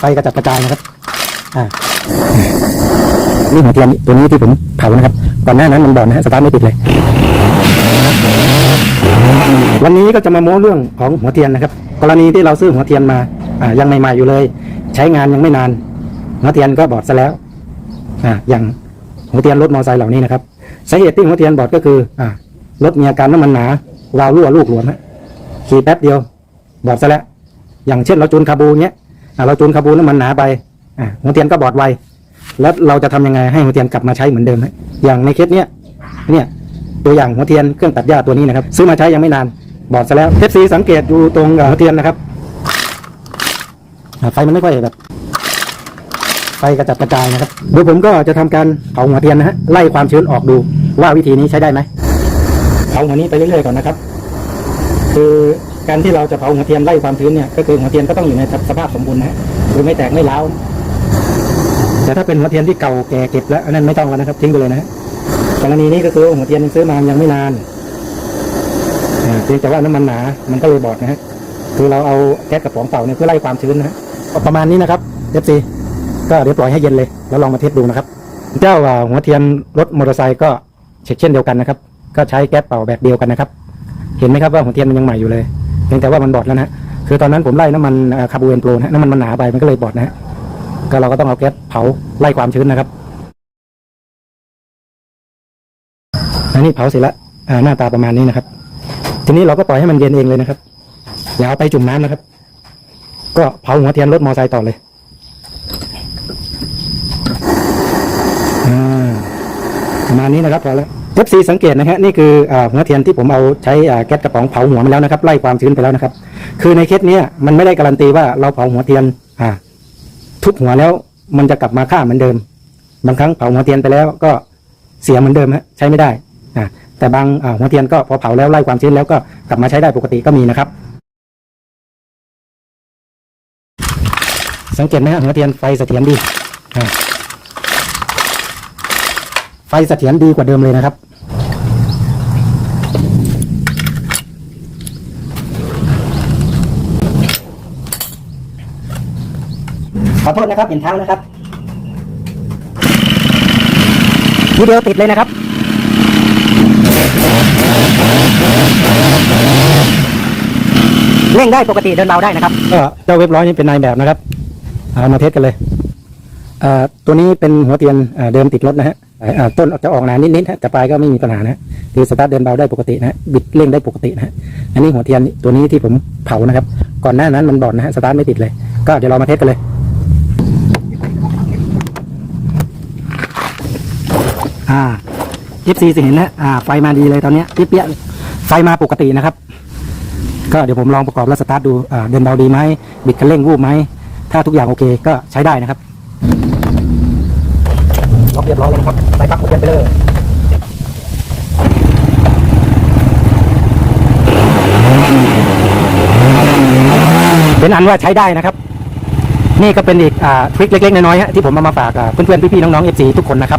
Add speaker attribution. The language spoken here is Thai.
Speaker 1: ไฟกระจัดกระจายนะครับ อ่านี่หัวเทียนตัวนี้ที่ผมเผานะครับ ก่อนหน้านั้นมันบอดนะฮะสตาร์ทไม่ติดเลย วันนี้ก็จะมาโม้เรื่องของหัวเทียนนะครับ กรณีที่เราซื้อหัวเทียนมา อ่ายังใหม่ๆอยู่เลย ใช้งานยังไม่นาน หัวเทียนก็บอดซะแล้ว อ่าอย่างหัวเทียนรถมอเตอร์ไซค์เหล่านี้นะครับสาเหตุที่หัวเทียนบอดก็คือ อ่ารถมีอาการน้ำมันหนาวาวรั่วลูกหลวมฮะขี่แป๊บเดียว บอดซะแล้ว อย่างเช่นเราจูนคาบูเงี้ย เราจูนคาบูน้ำมันหนาไปหัวเทียนก็บอดไวแล้วเราจะทำยังไงให้หัวเทียนกลับมาใช้เหมือนเดิมอย่างในเคสเนี้ยเนี่ยตัวอย่างหัวเทียนเครื่องตัดหญ้าตัวนี้นะครับ ซื้อมาใช้ยังไม่นานบอดซะแล้วเทปซีสังเกตดูตรงหัวเทียนนะครับไฟมันไม่ค่อยแบบไฟกระจัดกระจายนะครับเดี๋ยวผมก็จะทำการเผาหัวเทียนนะฮะไล่ความชื้นออกดูว่าวิธีนี้ใช้ได้ไหมเผาหัวนี้ไปเรื่อยๆก่อนนะครับ คือ การที่เราจะเผาหัวเทียนไล่ความชื้นเนี่ยก็คือหัวเทียนก็ต้องอยู่ในสภาพสมบูรณ์นะฮะคือไม่แตกไม่ร้าวแต่ถ้าเป็นหัวเทียนที่เก่าแก่เก็บแล้วอันนั้นไม่ต้องแล้วนะครับ ทิ้งไปเลยนะฮะกรณีนี้ก็คือหัวเทียนซื้อมายังไม่นานอ่าเพียงแต่ว่าน้ำมันหนา มันก็เลยบอดนะฮะคือเราเอาแก๊สกระป๋องเป่าเนี่ยเพื่อไล่ความชื้นนะฮะประมาณนี้นะครับเอฟซีก็เดี๋ยวปล่อยให้เย็นเลย แล้วลองมาเทสดูนะครับ เจ้าหัวเทียนรถมอเตอร์ไซค์ก็เช็คเช่นเดียวกันนะครับ ก็ใช้แก๊สเป่าแบบเดียวกันนะครับ เห็นไหมครับว่าหัวเทียนมันยังใหม่อยู่เลย พียงแต่ว่ามันบอดแล้วนะฮะคือตอนนั้นผมไล่น้ำมันคาร์บูเอนโปรนะน้ำมันมันหนาไปมันก็เลยบอดนะฮะก็เราก็ต้องเอาแก๊สเผาไล่ความชื้นนะครับอันนี้เผาเสร็จแล้วหน้าตาประมาณนี้นะครับ ทีนี้เราก็ปล่อยให้มันเย็นเองเลยนะครับอย่าเอาไปจุ่มน้ำนะครับ ก็เผาหัวเทียนรถมอเตอร์ไซค์ต่อเลยอ่าประมาณนี้นะครับพอแล้ว อฟซีสังเกตนะฮะนี่คือหัวเทียนที่ผมเอาใช้แก๊สกระป๋องเผาหัวมาแล้วนะครับไล่ความชื้นไปแล้วนะครับ คือในเคสเนี้ยมันไม่ได้การันตีว่าเราเผาหัวเทียนอ่า ทุบหัวแล้วมันจะกลับมาค่าเหมือนเดิม บางครั้งเผาหัวเทียนไปแล้วก็เสียเหมือนเดิมฮะใช้ไม่ได้อ่าแต่บางหัวเทียนก็พอเผาแล้วไล่ความชื้นแล้วก็กลับมาใช้ได้ปกติก็มีนะครับ สังเกตไหมฮะหัวเทียนไฟเสถียรดีไฟเสถียรดีกว่าเดิมเลยนะครับ อโทษนะครับเห็นเท้านะครับทีเดียวติดเลยนะครับ เร่งได้ปกติเดินเบาได้นะครับก็เจ้าเว็บร้อยนี้เป็นนายแบบนะครับเอามาเทสกันเลยตัวนี้เป็นหัวเทียนเดิมติดรถนะฮะต้นจะออกหนานิดๆแต่ปลายก็ไม่มีปัญหานะคือสตาร์ทเดินเบาได้ปกตินะบิดเร่งได้ปกตินะฮะอันนี้หัวเทียนตัวนี้ที่ผมเผานะครับ ก่อนหน้านั้นมันบอดนะฮะสตาร์ทไม่ติดเลย ก็เดี๋ยวเรามาเทสกันเลย อ่า FC สิเห็นนะอ่า ไฟมาดีเลยตอนเนี้ยเปี้ยๆไฟมาปกตินะครับ ก็เดี๋ยวผมลองประกอบแล้วสตาร์ทดูอ่าเดินเบาดีไหมบิดคันเร่งวูบไหมถ้าทุกอย่างโอเคก็ใช้ได้นะครับล็อกเรียบร้อยแล้วนะครับใส่ปลั๊กหัวเทียนไปเลยเป็นอันว่าใช้ได้นะครับ นี่ก็เป็นอีกอทริคเล็กๆน้อยๆที่ผมเอามาฝากเพื่อนๆพี่ๆน้องๆ FC ทุกคนนะครับ